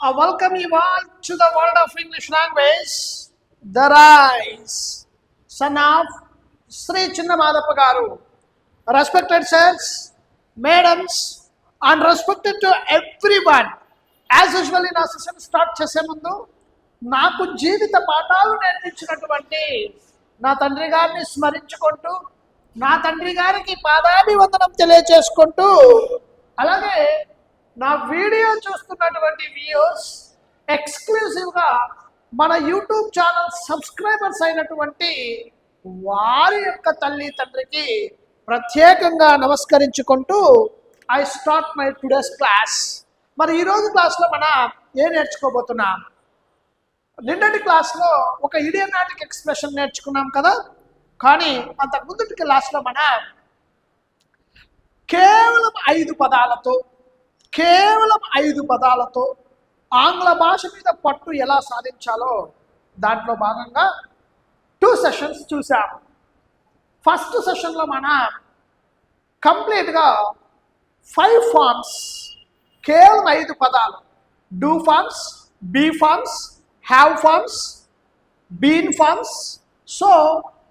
I welcome you all to the world of English language. The rise, son of Sri Chinnamadappa Garu. Respected sirs, madams, and respected to everyone. As usual నా session start చేసే ముందు నాకు జీవిత పాఠాలు నేర్పించినటువంటి నా తండ్రి గారిని స్మరించుకుంటూ నా తండ్రి గారికి పాదాభివందనం తెలియచేసుకుంటూ అలాగే నా వీడియో చూస్తున్నటువంటి వ్యూస్ ఎక్స్క్లూజివ్గా మన యూట్యూబ్ ఛానల్ సబ్స్క్రైబర్స్ అయినటువంటి వారి యొక్క తల్లి తండ్రికి ప్రత్యేకంగా నమస్కరించుకుంటూ I start my today's class మరి ఈరోజు క్లాస్లో మనం ఏం నేర్చుకోబోతున్నాం? నిన్నటి క్లాస్లో ఒక ఇడియనాటిక్ ఎక్స్ప్రెషన్ నేర్చుకున్నాం కదా? కానీ అంతకు ముందుటి క్లాస్లో మనం కేవలం ఐదు పదాలతో కేవలం ఐదు పదాలతో ఆంగ్ల భాష మీద పట్టు ఎలా సాధించాలో దాంట్లో భాగంగా టూ సెషన్స్ చూసాము ఫస్ట్ సెషన్లో మనం కంప్లీట్గా ఫైవ్ ఫార్మ్స్ కేవలం ఐదు పదాలు. Do forms be forms have forms been forms. So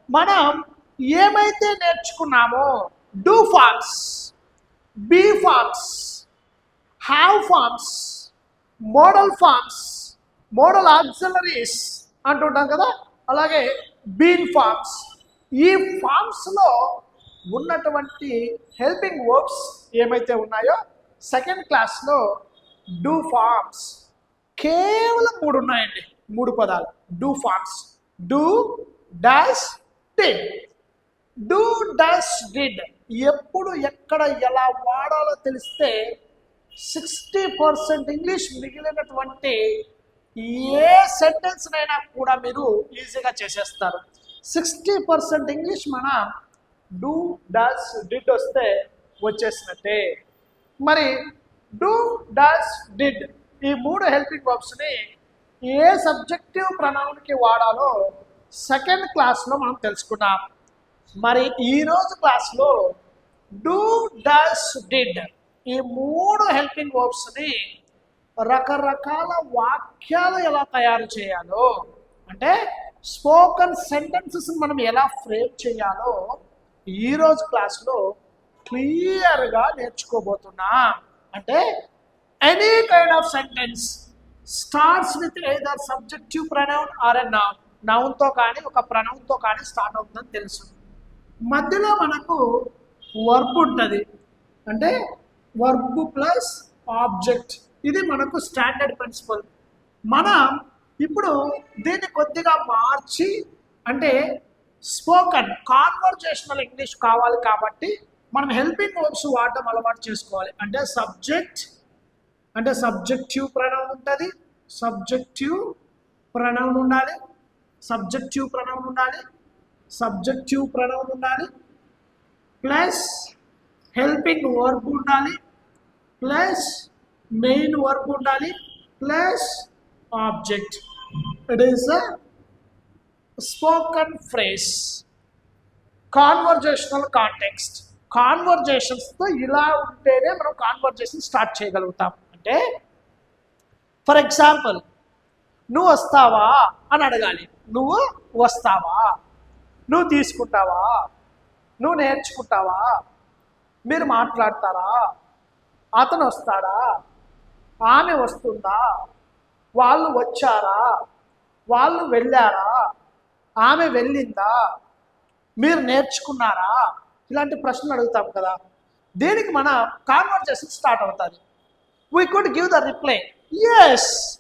మనం ఏమైతే నేర్చుకున్నామో do forms be forms have forms modal forms modal auxiliaries అంటుంటాం కదా? అలాగే బీన్ ఫార్మ్స్ ఈ ఫార్మ్స్లో ఉన్నటువంటి హెల్పింగ్ వర్బ్స్ ఏమైతే ఉన్నాయో? సెకండ్ క్లాస్లో డూ ఫార్మ్స్ కేవలం మూడు ఉన్నాయండి. మూడు పదాలు. Do forms do dash did do dash did ఎప్పుడు ఎక్కడ ఎలా వాడాలో తెలిస్తే సిక్స్టీ పర్సెంట్ ఇంగ్లీష్ మిగిలినటువంటి ఏ సెంటెన్స్నైనా కూడా మీరు ఈజీగా చేసేస్తారు. సిక్స్టీ పర్సెంట్ ఇంగ్లీష్ మన డూ డాష్ డిడ్ వస్తే వచ్చేసినట్టే. మరి డూ డాష్ డిడ్ ఈ మూడు హెల్పింగ్ వర్బ్స్ని ఏ సబ్జెక్టివ్ ప్రణాళికి వాడాలో సెకండ్ క్లాస్లో మనం తెలుసుకున్నాం మరి ఈరోజు క్లాస్లో డూ డాష్ డిడ్ ఈ మూడు హెల్పింగ్ వర్బ్స్ని రకరకాల వాక్యాలు ఎలా తయారు చేయాలో అంటే స్పోకన్ సెంటెన్సెస్ మనం ఎలా ఫ్రేమ్ చేయాలో ఈరోజు క్లాస్లో క్లియర్గా నేర్చుకోబోతున్నా. అంటే any kind of sentence starts with either subjective pronoun or an noun నౌన్తో కానీ ఒక ప్రనౌన్తో కానీ స్టార్ట్ అవుతుందని తెలుసు. మధ్యలో మనకు వర్బ్ ఉంటుంది. అంటే వర్బ్ ప్లస్ ఆబ్జెక్ట్. ఇది మనకు స్టాండర్డ్ ప్రిన్సిపల్. మనం ఇప్పుడు దీన్ని కొద్దిగా మార్చి అంటే స్పోకన్ కాన్వర్జేషనల్ ఇంగ్లీష్ కావాలి కాబట్టి మనం హెల్పింగ్ వర్బ్స్ వాడడం అలవాటు చేసుకోవాలి. అంటే సబ్జెక్ట్ అంటే సబ్జెక్టివ్ ప్రణవం ఉంటుంది. సబ్జెక్టివ్ ప్రణవం ఉండాలి. సబ్జెక్టివ్ ప్రణవం ఉండాలి. సబ్జెక్టివ్ ప్రణవం ఉండాలి. ప్లస్ హెల్పింగ్ వర్బ్ ఉండాలి. ప్లస్ మెయిన్ వర్క్ ఉండాలి plus object. It is a spoken phrase conversational context కాన్వర్జేషన్స్తో ఇలా ఉంటేనే మనం కాన్వర్జేషన్ స్టార్ట్ చేయగలుగుతాం. అంటే ఫర్ ఎగ్జాంపుల్ నువ్వు వస్తావా? అని అడగాలి. నువ్వు వస్తావా? నువ్వు తీసుకుంటావా? నువ్వు నేర్చుకుంటావా? మీరు మాట్లాడతారా? అతను వస్తాడా ఆమె వస్తుందా? వాళ్ళు వచ్చారా? వాళ్ళు వెళ్ళారా? ఆమె వెళ్ళిందా? మీరు నేర్చుకున్నారా? ఇలాంటి ప్రశ్నలు అడుగుతాం కదా. దీనికి మన కాన్వర్జేషన్ స్టార్ట్ అవుతుంది? We could give the reply yes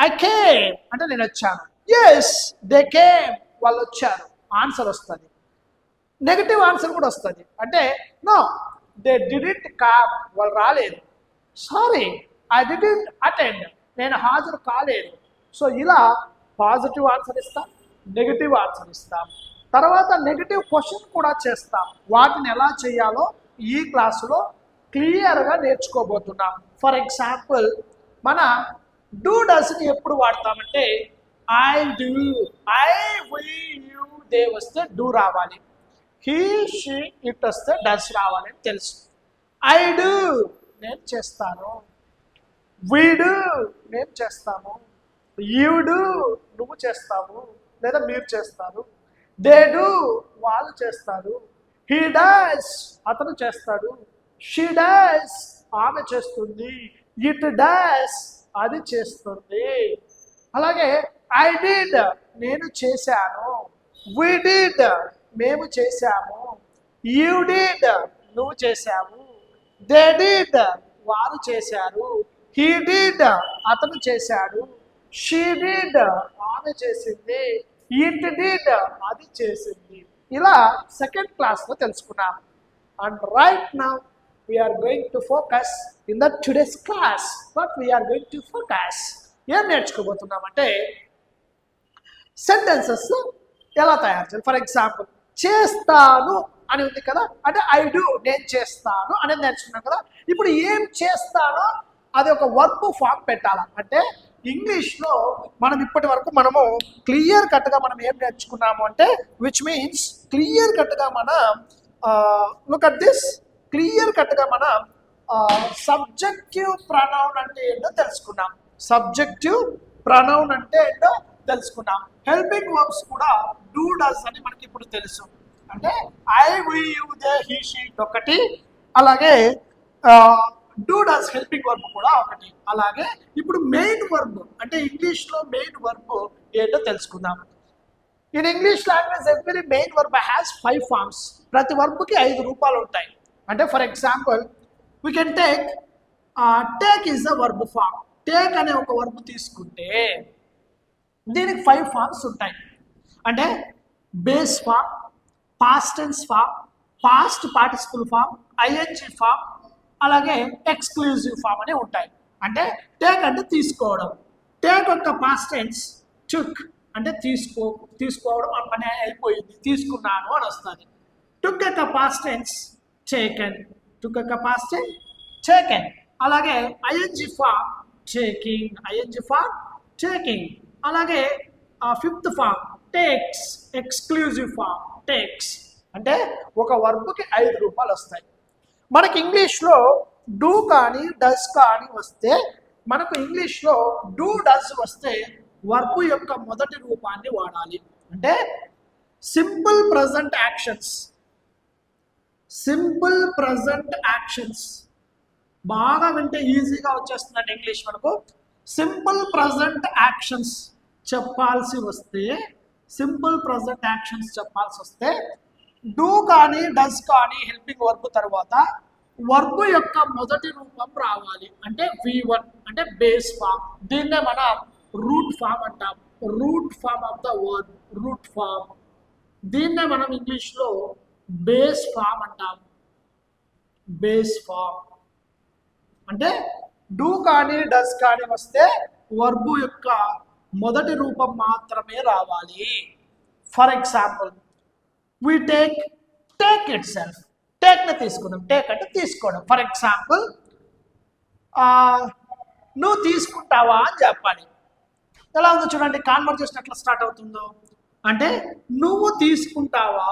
I came అంటే నేను వచ్చాను. ఎస్ దే కేమ్ వాళ్ళు వచ్చారు. ఆన్సర్ వస్తుంది. నెగిటివ్ ఆన్సర్ కూడా వస్తుంది. అంటే నో దే డిడిట్ కామ్ వాళ్ళు రాలేదు. సారీ ఐ డిడింట్ అటెండ్ నేను హాజరు కాలేదు. సో ఇలా పాజిటివ్ ఆన్సర్ ఇస్తాం నెగిటివ్ ఆన్సర్ ఇస్తాం. తర్వాత నెగిటివ్ క్వశ్చన్ కూడా చేస్తాం. వాటిని ఎలా చేయాలో ఈ క్లాసులో క్లియర్గా నేర్చుకోబోతున్నాం. ఫర్ ఎగ్జాంపుల్ మన డూ డస్ని ఎప్పుడు వాడతామంటే I do I will you they వస్తే డూ రావాలి. హీ షీ ఇట్ వస్తే డస్ రావాలని తెలుసు. ఐ డూ నేను చేస్తాను. వీడు నేను చేస్తాము ఈవిడు నువ్వు చేస్తావు. లేదా మీరు చేస్తారు. దేడు వాళ్ళు చేస్తారు. హీ డాస్ అతను చేస్తాడు. షీ డాస్ ఆమె చేస్తుంది. ఇట్ డాస్ అది చేస్తుంది. అలాగే ఐ డిడ్ నేను చేశాను. వి డిడ్ మేము చేశాము. యూ డిడ్ నువ్వు చేశావు దే డిడ్ వారు చేశారు. హీ డిడ్ అతను చేశాడు. షీ డిడ్ ఆమె చేసింది. ఇట్ డిడ్ అది చేసింది. ఇలా సెకండ్ క్లాస్లో తెలుసుకున్నాం. And right now we're going to focus in the today's class but we're going to focus ఏం నేర్చుకోబోతున్నామంటే సెంటెన్సెస్ ఎలా తయారు చేయాలి? ఫర్ ఎగ్జాంపుల్ చేస్తాను అని ఉంది కదా? అంటే ఐ డూ నేను చేస్తాను అనేది నేర్చుకున్నాం కదా? ఇప్పుడు ఏం చేస్తానో అది ఒక వర్క్ ఫామ్ పెట్టాలా? అంటే ఇంగ్లీష్లో మనం ఇప్పటి వరకు మనము క్లియర్ కట్గా మనం ఏం నేర్చుకున్నాము అంటే విచ్ మీన్స్ క్లియర్ కట్గా మనం లుక్ అట్ దిస్ క్లియర్ కట్గా మనం సబ్జెక్టివ్ ప్రనౌన్ అంటే ఏంటో తెలుసుకున్నాం. సబ్జెక్టివ్ ప్రనౌన్ అంటే ఏంటో తెలుసుకున్నాం. హెల్పింగ్ వర్బ్స్ కూడా డూ డస్ అని మనకి ఇప్పుడు తెలుసు. అంటే I we you they he she it ఒకటి. అలాగే డూ డస్ హెల్పింగ్ వర్బ్ కూడా ఒకటి. అలాగే ఇప్పుడు మెయిన్ వర్బ్ అంటే ఇంగ్లీష్లో మెయిన్ వర్బ్ ఏంటో తెలుసుకుందాం. In English language every main verb has five forms ప్రతి వర్బ్కి ఐదు రూపాలు ఉంటాయి. అంటే for example we can take take is the verb form take అనే ఒక వర్బ్ తీసుకుంటే దీనికి ఫైవ్ ఫార్మ్స్ ఉంటాయి. అంటే base form past tense form past participle form ING form అలాగే ఎక్స్క్లూజివ్ ఫామ్ అని ఉంటాయి. అంటే టేక్ అంటే తీసుకోవడం. టేక్ యొక్క పాస్ట్ టెన్స్ టుక్ అంటే తీసుకో తీసుకోవడం ఆ పని అయిపోయింది తీసుకున్నాను అని వస్తుంది. టుక్ యొక్క పాస్ట్ టెన్స్ టేకెన్ టుక్ యొక్క పాస్ట్ టెన్స్ టేకెన్ అలాగే ING form taking ING form taking అలాగే fifth form takes exclusive form takes అంటే ఒక వర్బ్కి ఐదు రూపాయలు వస్తాయి. మనకి ఇంగ్లీష్లో డూ కానీ డస్ కానీ వస్తే మనకు ఇంగ్లీష్లో డూ డస్ వస్తే వర్బ్ యొక్క మొదటి రూపాన్ని వాడాలి. అంటే simple present actions. Simple present actions. బాగా వింటే ఈజీగా వచ్చేస్తుందండి ఇంగ్లీష్ మనకు. సింపుల్ ప్రజెంట్ యాక్షన్స్ చెప్పాల్సి వస్తే సింపుల్ ప్రజెంట్ యాక్షన్స్ చెప్పాల్సి వస్తే డూ కానీ డస్ కానీ హెల్పింగ్ వర్బ్ తర్వాత వర్బ్ యొక్క మొదటి రూపం రావాలి. అంటే వి వన్ అంటే బేస్ ఫామ్ దీన్నే మనం రూట్ ఫామ్ అంటాం. Root form of the word root form దీన్నే మనం ఇంగ్లీష్లో బేస్ ఫామ్ అంటాం. బేస్ ఫామ్ అంటే డూ కానీ డస్ కానీ వస్తే వర్బు యొక్క మొదటి రూపం మాత్రమే రావాలి. For example V take take itself టేక్ని తీసుకుందాం. టేక్ అంటే తీసుకోవడం. ఫర్ ఎగ్జాంపుల్ నువ్వు తీసుకుంటావా అని చెప్పాలి. ఎలా ఉందో చూడండి. కాన్వర్జేషన్ ఎట్లా స్టార్ట్ అవుతుందో. అంటే నువ్వు తీసుకుంటావా?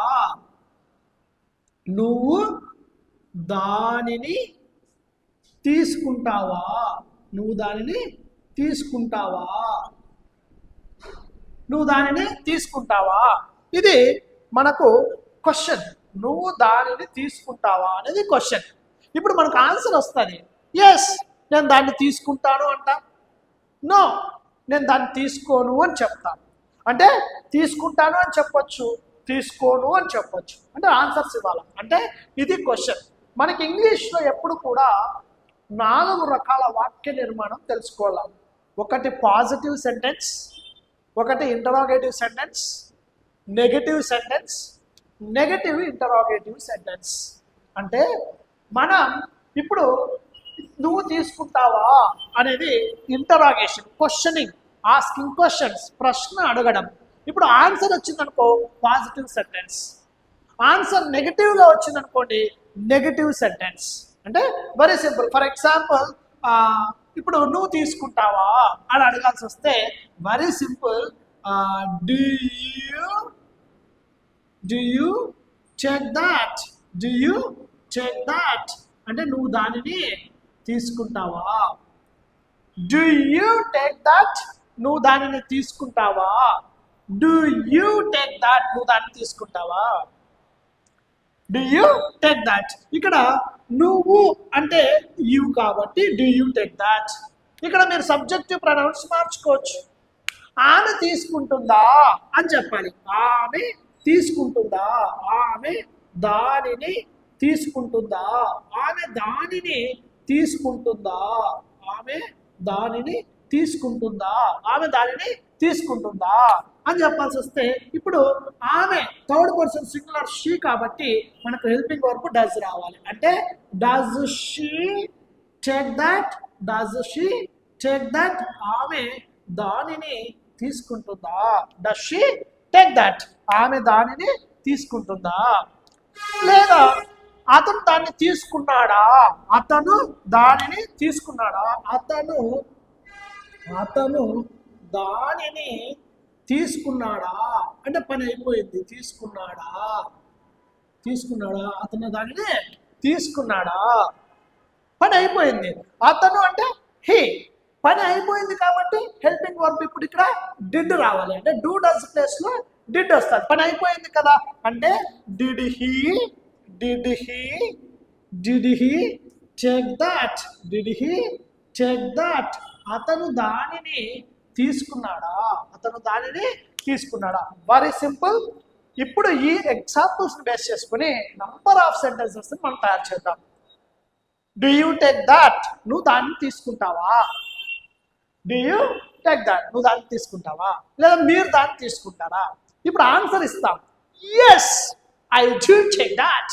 నువ్వు దానిని తీసుకుంటావా? నువ్వు దానిని తీసుకుంటావా? నువ్వు దానిని తీసుకుంటావా? ఇది మనకు క్వశ్చన్ నువ్వు దానిని తీసుకుంటావా అనేది క్వశ్చన్ ఇప్పుడు మనకు ఆన్సర్ వస్తుంది. ఎస్ నేను దాన్ని తీసుకుంటాను అంట. నో నేను దాన్ని తీసుకోను అని చెప్తాను అంటే తీసుకుంటాను అని చెప్పొచ్చు తీసుకోను అని చెప్పొచ్చు. అంటే ఆన్సర్స్ ఇవ్వాలి? అంటే ఇది క్వశ్చన్ మనకి ఇంగ్లీష్లో ఎప్పుడు కూడా నాలుగు రకాల వాక్య నిర్మాణం తెలుసుకోవాలి? ఒకటి పాజిటివ్ సెంటెన్స్ ఒకటి interrogative sentence negative sentence negative interrogative sentence అంటే మనం ఇప్పుడు నువ్వు తీసుకుంటావా అనేది ఇంటరాగేషన్ క్వశ్చనింగ్ ఆస్కింగ్ క్వశ్చన్స్ ప్రశ్న అడగడం. ఇప్పుడు ఆన్సర్ వచ్చిందనుకో పాజిటివ్ సెంటెన్స్ ఆన్సర్ నెగిటివ్గా వచ్చిందనుకోండి నెగిటివ్ సెంటెన్స్ అంటే వెరీ సింపుల్ ఫర్ ఎగ్జాంపుల్ ఇప్పుడు నువ్వు తీసుకుంటావా అని అడగాల్సి వస్తే very simple do you do you check that do you check that అంటే నువ్వు దానిని తీసుకుంటావా? డూ యూ టేక్ దాట్ నువ్వు దానిని తీసుకుంటావా? డూ యూ టేక్ దాట్ నువ్వు దాన్ని తీసుకుంటావా? డూ యూ టేక్ దాట్ ఇక్కడ నువ్వు అంటే యూ కాబట్టి డూ యూ టేక్ దాట్ ఇక్కడ మీరు సబ్జెక్టివ్ ప్రొనౌన్స్ మార్చుకోవచ్చు. ఆమె తీసుకుంటుందా అని చెప్పాలి. ఆమె తీసుకుంటుందా? ఆమె దానిని తీసుకుంటుందా? ఆమె దానిని తీసుకుంటుందా? ఆమె దానిని తీసుకుంటుందా? ఆమె దానిని తీసుకుంటుందా అని చెప్పాల్సి వస్తే ఇప్పుడు ఆమె థర్డ్ పర్సన్ సింగులర్ షీ కాబట్టి మనకు హెల్పింగ్ వర్క్ డస్ రావాలి. అంటే does she take that does she take that ఆమె దానిని తీసుకుంటుందా? డస్ షీ టేక్ దట్ ఆమె దానిని తీసుకుంటుందా? లేదా అతను దాన్ని తీసుకున్నాడా? అతను దానిని తీసుకున్నాడా? అతను అతను దానిని తీసుకున్నాడా? అంటే పని అయిపోయింది. తీసుకున్నాడా? తీసుకున్నాడా? అతను దానిని తీసుకున్నాడా? పని అయిపోయింది. అతను అంటే హీ. పని అయిపోయింది కాబట్టి హెల్పింగ్ వర్బ్ ఇప్పుడు ఇక్కడ డిడ్ రావాలి. అంటే డూ డస్ ప్లేస్లో డిడ్ వస్తుంది. పని అయిపోయింది కదా. అంటే did he did he did he check that did he check that అతను దానిని తీసుకున్నాడా? అతను దానిని తీసుకున్నాడా? వెరీ సింపుల్ ఇప్పుడు ఈ ఎగ్జాంపుల్స్ బేస్ చేసుకుని నంబర్ ఆఫ్ సెంటెన్సెస్ మనం తయారు చేద్దాం. డూ యూ టేక్ దాట్ నువ్వు దాన్ని తీసుకుంటావా? డూ యూ టేక్ దట్ నువ్వు దాన్ని తీసుకుంటావా? లేదా మీరు దాన్ని తీసుకుంటారా? ఇప్పుడు ఆన్సర్ ఇస్తాం. Yes I do take that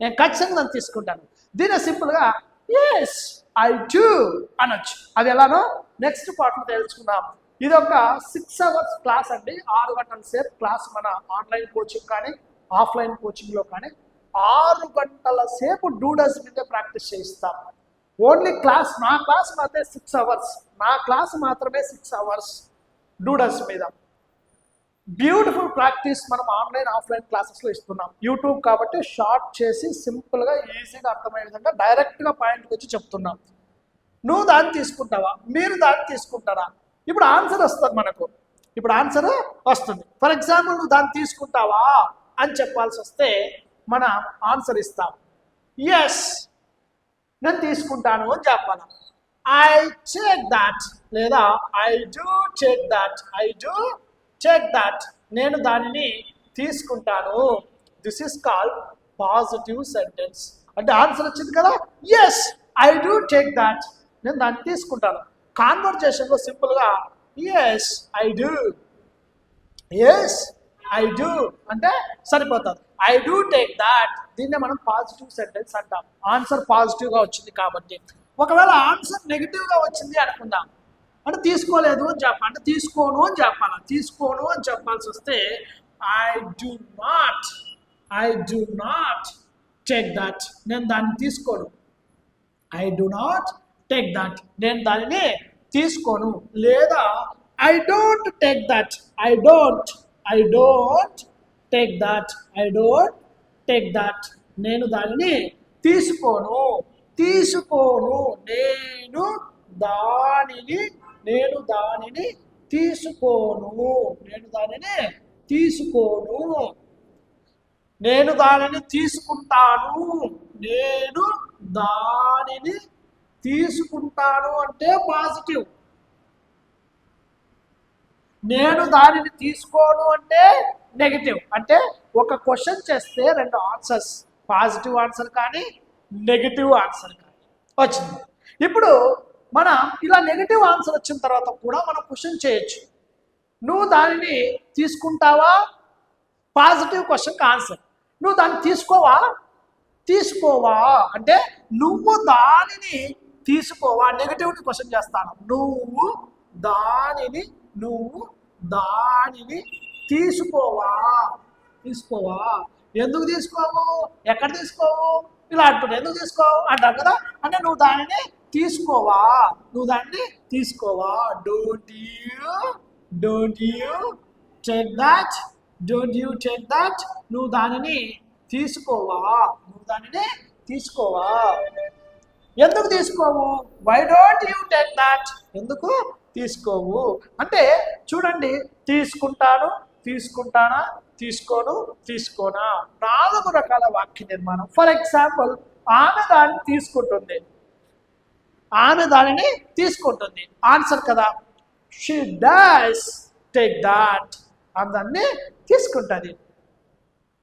నేను ఖచ్చితంగా దాన్ని తీసుకుంటాను. దీని సింపుల్గా ఎస్ ఐ డూ అనొచ్చు. అది ఎలానో నెక్స్ట్ పార్ట్లో తెలుసుకుందాం. ఇది ఒక సిక్స్ అవర్స్ క్లాస్ అండి. ఆరు గంటల సేపు క్లాస్ మన ఆన్లైన్ కోచింగ్ కానీ ఆఫ్లైన్ కోచింగ్లో కానీ ఆరు గంటల సేపు డూడల్స్ మీద ప్రాక్టీస్ చేయిస్తాం. ఓన్లీ క్లాస్ నా క్లాస్ మాత్రమే సిక్స్ అవర్స్ నా క్లాస్ మాత్రమే సిక్స్ అవర్స్ డూడల్స్ మీద. బ్యూటిఫుల్ ప్రాక్టీస్ మనం ఆన్లైన్ ఆఫ్లైన్ క్లాసెస్లో ఇస్తున్నాం. యూట్యూబ్ కాబట్టి షార్ట్ చేసి సింపుల్గా ఈజీగా అర్థమయ్యే విధంగా డైరెక్ట్గా పాయింట్కి వచ్చి చెప్తున్నాం. నువ్వు దాన్ని తీసుకుంటావా? మీరు దాన్ని తీసుకుంటారా? ఇప్పుడు ఆన్సర్ వస్తుంది మనకు. ఇప్పుడు ఆన్సర్ వస్తుంది. ఫర్ ఎగ్జాంపుల్ నువ్వు దాన్ని తీసుకుంటావా? అని చెప్పాల్సి వస్తే మనం ఆన్సర్ ఇస్తాం. ఎస్ నేను తీసుకుంటాను అని చెప్పాలి. ఐ చెక్ దాట్ లేదా I do check that I do check that నేను దానిని తీసుకుంటాను. This is called positive sentence అంటే ఆన్సర్ వచ్చింది కదా? Yes I do take that నేను దాన్ని తీసుకుంటాను. కాన్వర్జేషన్లో సింపుల్గా yes I do yes I do అంటే సరిపోతుంది. ఐ డూ టేక్ దాట్ దీన్నే మనం పాజిటివ్ సెంటెన్స్ అంటాం. ఆన్సర్ పాజిటివ్గా వచ్చింది కాబట్టి. ఒకవేళ ఆన్సర్ నెగిటివ్గా వచ్చింది అనుకుందాం. అంటే తీసుకోలేదు అని చెప్పాలి అంటే తీసుకోను అని చెప్పాలి. తీసుకోను అని చెప్పాల్సి వస్తే I do not I do not take that నేను దాన్ని తీసుకోను. I do not take that నేను దానిని తీసుకోను. లేదా I don't take that I don't I don't take that I don't take that నేను దానిని తీసుకోను. తీసుకోను. నేను దానిని నేను దానిని తీసుకోను. నేను దానిని తీసుకోను. నేను దానిని తీసుకుంటాను. నేను దానిని తీసుకుంటాను అంటే పాజిటివ్. నేను దానిని తీసుకోను అంటే నెగిటివ్. అంటే ఒక క్వశ్చన్ చేస్తే రెండు ఆన్సర్స్. పాజిటివ్ ఆన్సర్ కానీ నెగిటివ్ ఆన్సర్ కానీ. వచ్చింది. ఇప్పుడు మన ఇలా నెగిటివ్ ఆన్సర్ వచ్చిన తర్వాత కూడా మనం క్వశ్చన్ చేయొచ్చు. నువ్వు దానిని తీసుకుంటావా? పాజిటివ్ క్వశ్చన్కి ఆన్సర్ నువ్వు దాన్ని తీసుకోవా? తీసుకోవా. అంటే నువ్వు దానిని తీసుకోవా. నెగిటివ్ని క్వశ్చన్ చేస్తాను. నువ్వు దానిని నువ్వు దానిని తీసుకోవా. తీసుకోవా. ఎందుకు తీసుకోవు? ఎక్కడ తీసుకోవు? ఇలా అంటున్నావు. ఎందుకు తీసుకోవు? అంటారు కదా? అంటే నువ్వు దానిని తీసుకోవా? నువ్వు దాన్ని తీసుకోవా? Don't you don't you check that don't you check that నువ్వు దానిని తీసుకోవా? నువ్వు దానిని తీసుకోవా? ఎందుకు తీసుకోవు? Why don't you take that ఎందుకు తీసుకోవు? అంటే చూడండి తీసుకుంటాను తీసుకుంటానా తీసుకోను తీసుకోనా నాలుగు రకాల వాక్య నిర్మాణం. ఫర్ ఎగ్జాంపుల్ ఆమె దాన్ని తీసుకుంటుంది. ఆమె దానిని తీసుకుంటుంది. ఆన్సర్ కదా? షీ డాస్ టేక్ దాట్ ఆమె దాన్ని తీసుకుంటుంది.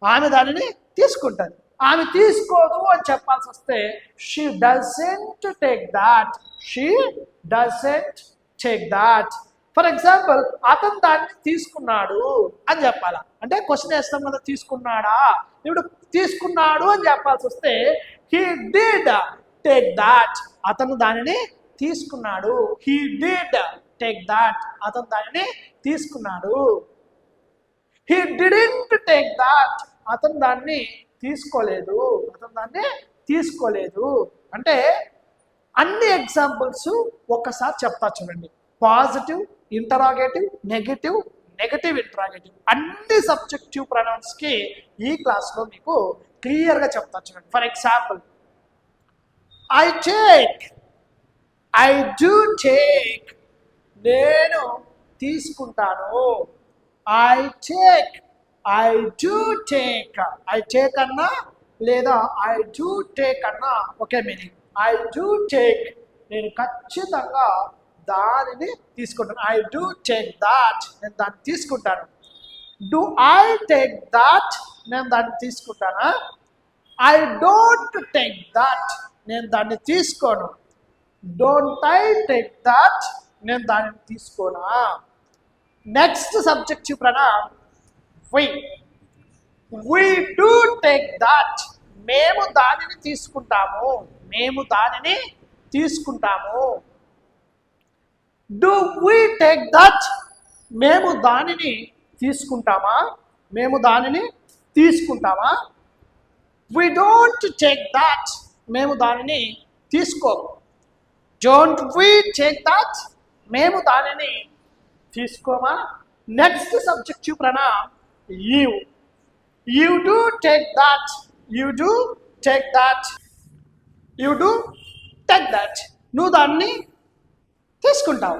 ఆమె దానిని తీసుకుంటుంది. ఆమె తీసుకోదు అని చెప్పాల్సి వస్తే she doesn't take that she doesn't take that for example అతను దాన్ని తీసుకున్నాడు అని చెప్పాలా? అంటే క్వశ్చన్ వేస్తాం కదా తీసుకున్నాడా? ఇప్పుడు తీసుకున్నాడు అని చెప్పాల్సి వస్తే హీ డిడ్ టేక్ దాట్ అతను దానిని తీసుకున్నాడు. హీ డిడ్ టేక్ దాట్ అతను దానిని తీసుకున్నాడు. హీ డిడెంట్ టేక్ దాట్ అతను దాన్ని తీసుకోలేదు. అతను దాన్ని తీసుకోలేదు. అంటే అన్ని ఎగ్జాంపుల్స్ ఒక్కసారి చెప్తా చూడండి. Positive interrogative negative negative interrogative అన్ని సబ్జెక్టివ్ ప్రొనౌన్స్కి ఈ క్లాస్లో మీకు క్లియర్గా చెప్తా చూడండి. For example I take I do take నేను తీసుకుంటాను. I take I do take I take అన్నా లేదా ఐ డూ టేక్ అన్నా ఒకే మీనింగ్ ఐ డూ టేక్ నేను ఖచ్చితంగా దానిని తీసుకుంటాను. ఐ డూ టేక్ దాట్ నేను దాన్ని తీసుకుంటాను. డు ఐ టేక్ దాట్ నేను దాన్ని తీసుకుంటానా? ఐ డోంట్ టేక్ దాట్ నేను దాన్ని తీసుకోను. డోంట్ ఐ టేక్ దాట్ నేను దానిని తీసుకోనా? Next subject చూపరా we we do take that మేము దానిని తీసుకుంటాము. మేము దానిని తీసుకుంటాము. డూ వి టేక్ దట్ మేము దానిని తీసుకుంటామా? మేము దానిని తీసుకుంటామా? వి డోంట్ టేక్ దట్ మేము దానిని తీసుకోము. డోంట్ వి టేక్ దట్ మేము దానిని తీసుకోమా? Next subject చూపరనా you you do take that you do take that you do take that నువ్వు దాన్ని తీసుకుంటావు.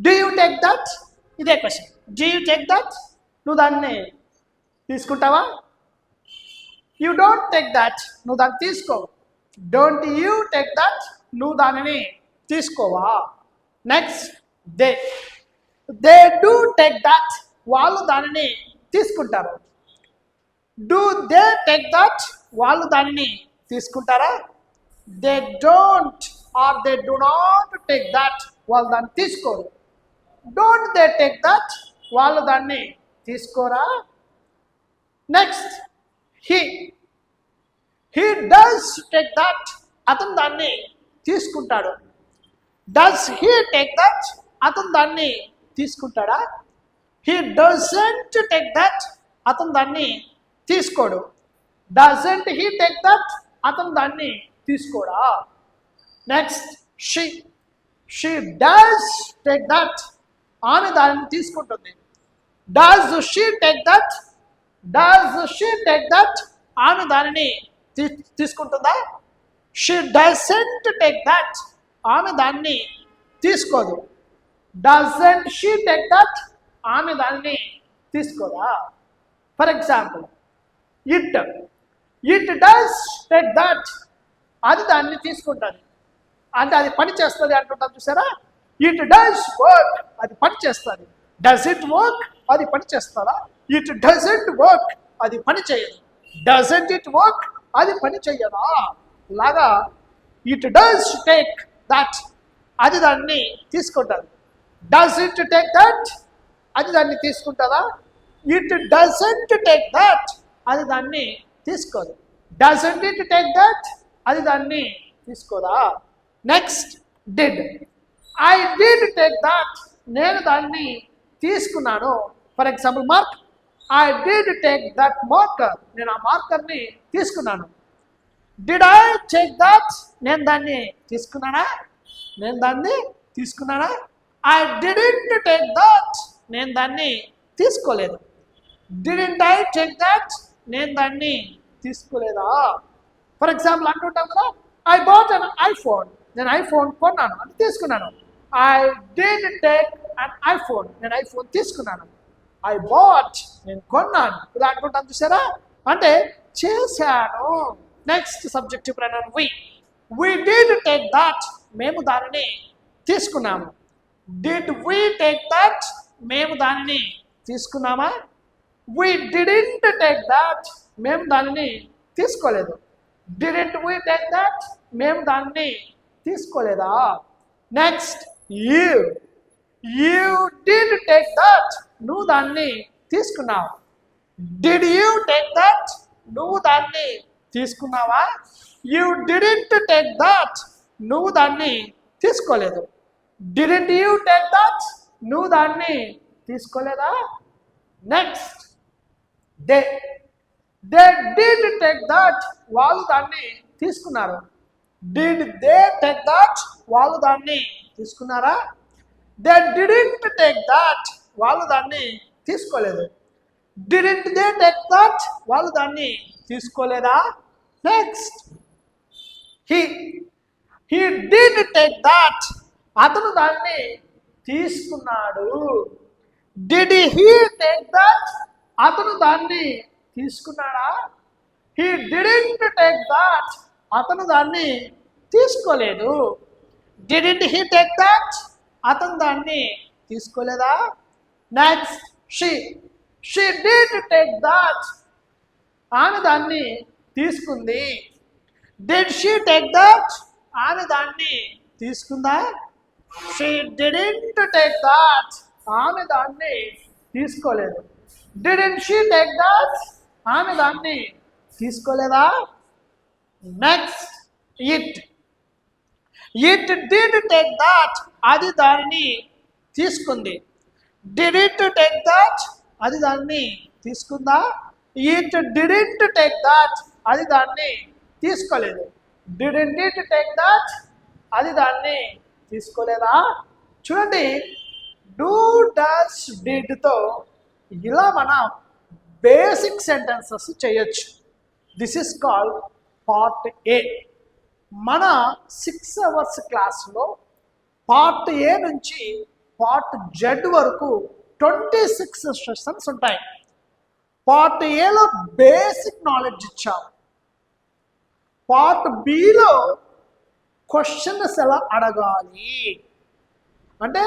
డూ యూ టేక్ దట్ ఇదే question do you take that నువ్వు దాన్ని తీసుకుంటావా? యూ డోంట్ టేక్ దట్ నువ్వు దాన్ని తీసుకో. డోంట్ యూ టేక్ దట్ నువ్వు దానిని తీసుకోవా? Next they they do take that వాళ్ళు దానిని తీసుకుంటారు. డూ దే టేక్ దట్ వాళ్ళు దానిని తీసుకుంటారా? They don't or they do not take that వాళ్ళు దాన్ని తీసుకోరు. డోంట్ దే టేక్ దట్ వాళ్ళు దాన్ని తీసుకోరా? Next he he does take that అతను దాన్ని తీసుకుంటాడు. డస్ హీ టేక్ దట్ అతను దాన్ని తీసుకుంటాడా? హీ డజంట్ టేక్ దట్ అతను దాన్ని తీసుకోడు. డజంట్ హీ టేక్ దట్ అతను దాన్ని తీసుకోడా? Next she she does take that ఆమె దానిని తీసుకుంటుంది. Does she take that does she take that ఆమె దానిని తీ- తీసుకుంటుందా? షీ డజెంట్ టేక్ దట్ ఆమె దాన్ని తీసుకోదు. డజెంట్ షీ టేక్ దట్ ఆమె దాన్ని తీసుకోదా? For example it it does take that అది దాన్ని తీసుకుంటుంది. అంటే అది పని చేస్తుంది అంటుంటాం చూసారా? ఇట్ డస్ వర్క్ అది పని చేస్తుంది. డస్ ఇట్ వర్క్ అది పని చేస్తుందా? ఇట్ డజంట్ వర్క్ అది పని చేయదు. డజంట్ ఇట్ వర్క్ అది పని చెయ్యదా లాగా ఇట్ డస్ టేక్ దట్ అది దాన్ని తీసుకుంటుంది. డస్ ఇట్ టేక్ దట్ అది దాన్ని తీసుకుంటుందా? ఇట్ డజంట్ టేక్ దట్ అది దాన్ని తీసుకోదు. డజంట్ ఇట్ టేక్ దట్ అది దాన్ని తీసుకోదా? Next did I did take that నేను దాన్ని తీసుకున్నాను. For example mark I did take that marker నేను ఆ మార్కర్ని తీసుకున్నాను. డిడ్ ఐ టేక్ దట్ నేను దాన్ని తీసుకున్నానా? నేను దాన్ని తీసుకున్నానా? ఐ డిడెంట్ టేక్ దట్ నేను దాన్ని తీసుకోలేదు. డిడెంట్ ఐ టేక్ దట్ నేను దాన్ని తీసుకోలేదా? ఫర్ ఎగ్జాంపుల్ అంటుంటాం కదా ఐ బాట్ అన్ ఐఫోన్ నేను ఐఫోన్ కొన్నాను అంటే తీసుకున్నాను. I did take an iPhone నేను ఐఫోన్ తీసుకున్నాను. ఐ బాట్ నేను కొన్నాను. ఇలా అనుకుంటాను చూసారా? అంటే చేశాను. Next subjective pronoun we we did take that మేము దానిని తీసుకున్నాము. డిడ్ వి టేక్ దట్ మేము దానిని తీసుకున్నామా? వి డిడింట్ టేక్ దట్ మేము దానిని తీసుకోలేదు. డిడెంట్ వి టేక్ దట్ మేము దాన్ని తీసుకోలేదా? Next you you did take that నువ్వు దాన్ని తీసుకున్నావు? డిడ్ యూ టేక్ దట్ నువ్వు దాన్ని తీసుకున్నావా? యూ డిడెంట్ టేక్ దట్ నువ్వు దాన్ని తీసుకోలేదు. డిడెంట్ యూ టేక్ దట్ నువ్వు దాన్ని తీసుకోలేదా? Next they they did take that వాళ్ళు దాన్ని తీసుకున్నారు. డిడ్ దే టేక్ దట్ వాళ్ళు దాన్ని తీసుకున్నారా? దే డిడెంట్ టేక్ దట్ వాళ్ళు దాన్ని తీసుకోలేదు. డిడింట్ దే టేక్ దట్ వాళ్ళు దాన్ని తీసుకోలేదా? Next he he did take that అతను దాన్ని తీసుకున్నాడు. డిడ్ హీ టేక్ దట్ అతను దాన్ని తీసుకున్నాడా? హీ డిడింట్ టేక్ దట్ అతను దాన్ని తీసుకోలేదు. డిడింట్ హీ టేక్ దట్ అతను దాన్ని తీసుకోలేదా? Next she she did take that ఆమె దాన్ని తీసుకుంది డిడ్ షీ టేక్ దట్ ఆమె దాన్ని తీసుకుందా షీ డిడింట్ టేక్ దట్ ఆమె దాన్ని తీసుకోలేదు డిడెంట్ షీ టేక్ దట్ ఆమె దాన్ని తీసుకోలేదా next it it did take that అది దానిని తీసుకుంది డిడ్ ఇట్ టేక్ దట్ అది దాన్ని తీసుకుందా? ఇట్ డిడింట్ టేక్ దట్ అది దాన్ని తీసుకోలేదు. డిడెంట్ ఇట్ టేక్ దట్ అది దాన్ని తీసుకోలేదా? చూడండి డూ డస్ డిడ్తో ఇలా మనం బేసిక్ సెంటెన్సెస్ చేయొచ్చు. This is called part A మన సిక్స్ అవర్స్ క్లాస్లో పార్ట్ ఏ నుంచి పార్ట్ జెడ్ వరకు ట్వంటీ సిక్స్ సెషన్స్ ఉంటాయి. పార్ట్ ఏలో బేసిక్ నాలెడ్జ్ ఇచ్చాం పార్ట్ బిలో క్వశ్చన్స్ ఎలా అడగాలి? అంటే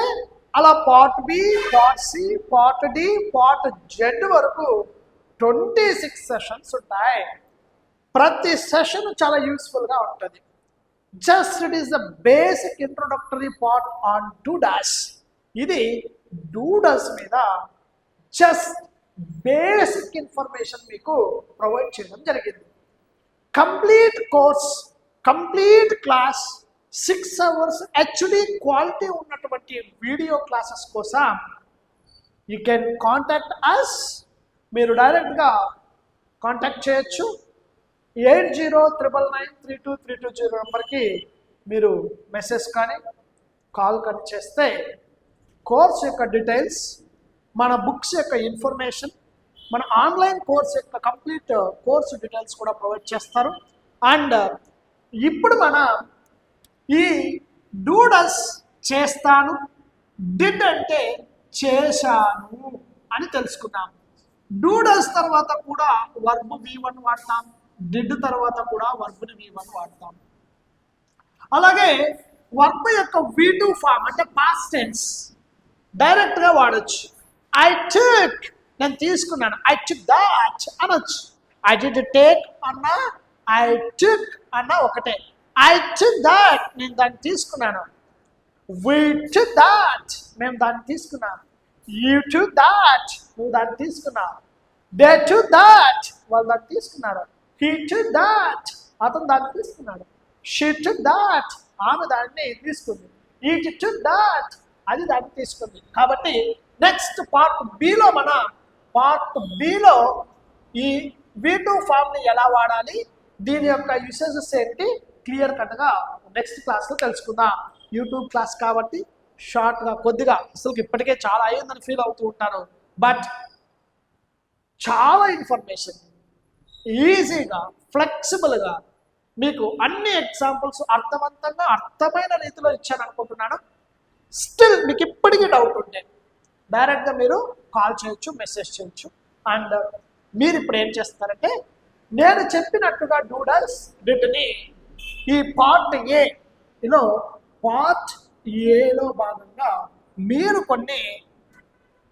అలా part B part C part D part Z వరకు ట్వంటీ సిక్స్ సెషన్స్ ఉంటాయి. ప్రతి సెషన్ చాలా యూస్ఫుల్గా ఉంటుంది. Just it is the basic introductory part on డూడాస్ ఇది డూడల్స్ మీద జస్ట్ బేసిక్ ఇన్ఫర్మేషన్ మీకు ప్రొవైడ్ చేయడం జరిగింది. Complete course complete class six hours HD quality ఉన్నటువంటి వీడియో క్లాసెస్ కోసం యూ కెన్ కాంటాక్ట్ అస్ మీరు డైరెక్ట్గా కాంటాక్ట్ చేయొచ్చు. Eight zero triple nine three two three two zero నెంబర్కి మీరు మెసేజ్ కానీ కాల్ కానీ చేస్తే కోర్స్ యొక్క డీటెయిల్స్ మన బుక్స్ యొక్క ఇన్ఫర్మేషన్ మన ఆన్లైన్ కోర్స్ యొక్క కంప్లీట్ uh, కోర్స్ డీటెయిల్స్ కూడా ప్రొవైడ్ చేస్తారు. అండ్ uh, ఇప్పుడు మన ఈ డూడల్స్ చేస్తాను డిడ్ అంటే చేశాను అని తెలుసుకున్నాం డూడల్స్ తర్వాత కూడా వర్బ్ వి వన్ వాడతాం డిడ్ తర్వాత కూడా వర్బ్ని వి వన్ వాడతాం. అలాగే వర్బ్ యొక్క వి టూ ఫామ్ అంటే పాస్ట్ టెన్స్ డైరెక్ట్గా వాడచ్చు. ఐ టుక్ నేను తీసుకున్నాను. ఐ టుక్ దాట్ అనొచ్చు. ఐ డిడ్ టేక్ అన్న ఐ టుక్ అన్న ఒకటే. ఐ టుక్ దాట్ నేను దాన్ని తీసుకున్నాను. వి టుక్ దాట్ మేము దాన్ని తీసుకున్నాం యూ టుక్ దాట్ నువ్వు దాన్ని తీసుకున్నావు. దే టుక్ దాట్ వాళ్ళు దాన్ని తీసుకున్నారు. హీ టుక్ దాట్ అతను దాన్ని తీసుకున్నాడు. షీ టుక్ దాట్ ఆమె దాన్ని తీసుకుంది. ఈ టుక్ దాట్ అది దాన్ని తీసుకుంది. కాబట్టి నెక్స్ట్ పార్ట్ బిలో మన పార్ట్ బిలో ఈ వి టూ ఫామ్ని ఎలా వాడాలి? దీని యొక్క యూసేజెస్ ఏంటి? క్లియర్ కట్గా నెక్స్ట్ క్లాస్లో తెలుసుకుందాం. యూట్యూబ్ క్లాస్ కాబట్టి షార్ట్గా కొద్దిగా అసలు ఇప్పటికే చాలా అయ్యిందని ఫీల్ అవుతూ ఉంటాను బట్ చాలా ఇన్ఫర్మేషన్ ఈజీగా ఫ్లెక్సిబుల్గా మీకు అన్ని ఎగ్జాంపుల్స్ అర్థవంతంగా అర్థమైన రీతిలో ఇచ్చాను అనుకుంటున్నాను. స్టిల్ మీకు ఇప్పటికీ డౌట్ ఉంటే డైరెక్ట్గా మీరు కాల్ చేయొచ్చు మెసేజ్ చేయొచ్చు. అండ్ మీరు ఇప్పుడు ఏం చేస్తారంటే నేను చెప్పినట్టుగా డూడల్స్ వీటిని ఈ పార్ట్ ఏ యూనో పార్ట్ ఏలో భాగంగా మీరు కొన్ని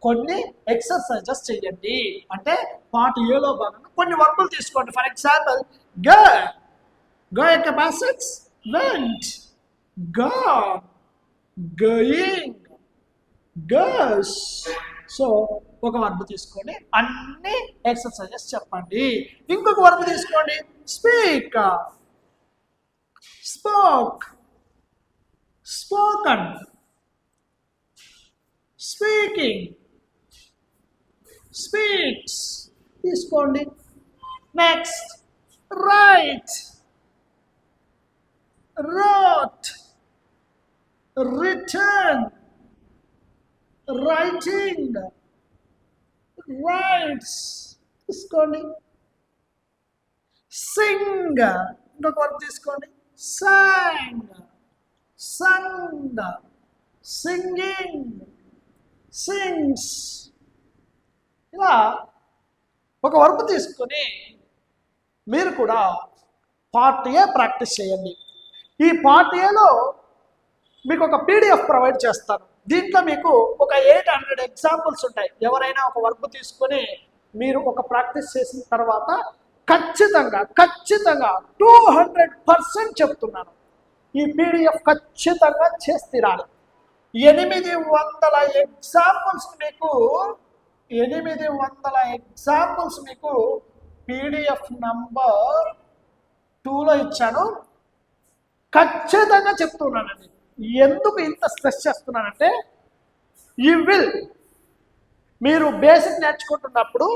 కొన్ని ఎక్సర్సైజెస్ చేయండి. అంటే పార్ట్ ఏలో భాగంగా కొన్ని వర్కులు తీసుకోండి. ఫర్ ఎగ్జాంపుల్ గ గ యొక్క బాసిక్స్ వెంట్గా గయింగ్ గస్ సో ఒక వర్బ్ తీసుకోండి. అన్ని ఎక్సర్సైజెస్ చెప్పండి. ఇంకొక వర్బ్ తీసుకోండి. Speak spoke spoken speaking speaks తీసుకోండి. Next write wrote written writing writes తీసుకోండి. సింగ్ ఇంకొక వర్క్ తీసుకోండి. సాంగ్ సంగ్ సింగింగ్ సింగ్స్ ఇలా ఒక వర్క్ తీసుకొని మీరు కూడా పార్ట్ ఏ ప్రాక్టీస్ చేయండి. ఈ పార్ట్ ఏలో మీకు ఒక పీడిఎఫ్ ప్రొవైడ్ చేస్తాను. దీంట్లో మీకు ఒక ఎయిట్ హండ్రెడ్ ఎగ్జాంపుల్స్ ఉంటాయి. ఎవరైనా ఒక వర్క్ తీసుకొని మీరు ఒక ప్రాక్టీస్ చేసిన తర్వాత ఖచ్చితంగా ఖచ్చితంగా టూ హండ్రెడ్ పర్సెంట్ చెప్తున్నాను. ఈ పీడిఎఫ్ ఖచ్చితంగా చేసి తీరాలి ఎనిమిది వందల ఎగ్జాంపుల్స్ మీకు ఎనిమిది వందల ఎగ్జాంపుల్స్ మీకు పీడిఎఫ్ నంబర్ టూలో ఇచ్చాను. ఖచ్చితంగా చెప్తున్నానండి. ఎందుకు ఇంత స్ట్రెస్ చేస్తున్నానంటే ఈ విల్ మీరు బేసిక్ నేర్చుకుంటున్నప్పుడు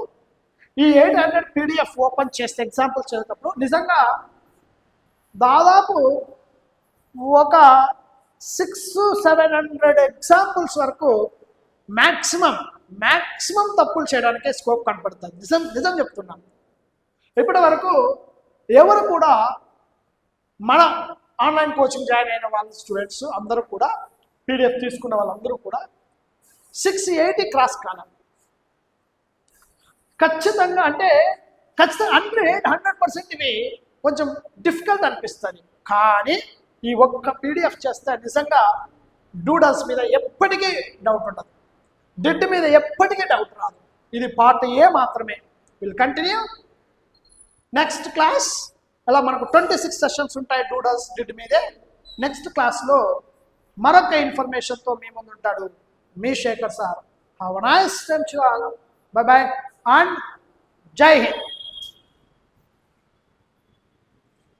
ఈ ఎయిట్ హండ్రెడ్ పీడిఎఫ్ ఓపెన్ చేస్తే ఎగ్జాంపుల్స్ చదివేటప్పుడు నిజంగా దాదాపు ఒక సిక్స్ సెవెన్ హండ్రెడ్ ఎగ్జాంపుల్స్ వరకు మ్యాక్సిమం మ్యాక్సిమం తప్పులు చేయడానికే స్కోప్ కనపడుతుంది. నిజం నిజం చెప్తున్నాను. ఇప్పటి వరకు ఎవరు కూడా మన ఆన్లైన్ కోచింగ్ జాయిన్ అయిన వాళ్ళ స్టూడెంట్స్ అందరూ కూడా పీడిఎఫ్ తీసుకున్న వాళ్ళందరూ కూడా సిక్స్ ఎయిటీ క్రాస్ కాలం. ఖచ్చితంగా అంటే ఖచ్చితంగా హండ్రెడ్ హండ్రెడ్ పర్సెంట్ ఇవి కొంచెం డిఫికల్ట్ అనిపిస్తుంది. కానీ ఈ ఒక్క పీడిఎఫ్ చేస్తే నిజంగా డూడల్స్ మీద ఎప్పటికీ డౌట్ ఉండదు. డిడ్ మీద ఎప్పటికీ డౌట్ రాదు. ఇది పార్ట్ ఏ మాత్రమే. విల్ కంటిన్యూ నెక్స్ట్ క్లాస్ అలా మనకు ట్వంటీ సిక్స్ సెషన్స్ ఉంటాయి డూడల్స్ డిడ్ మీదే. నెక్స్ట్ క్లాస్లో మరొక ఇన్ఫర్మేషన్తో మీ ముందు ఉంటాడు మీ Shekhar sir have nice time bye bye and Jai Hind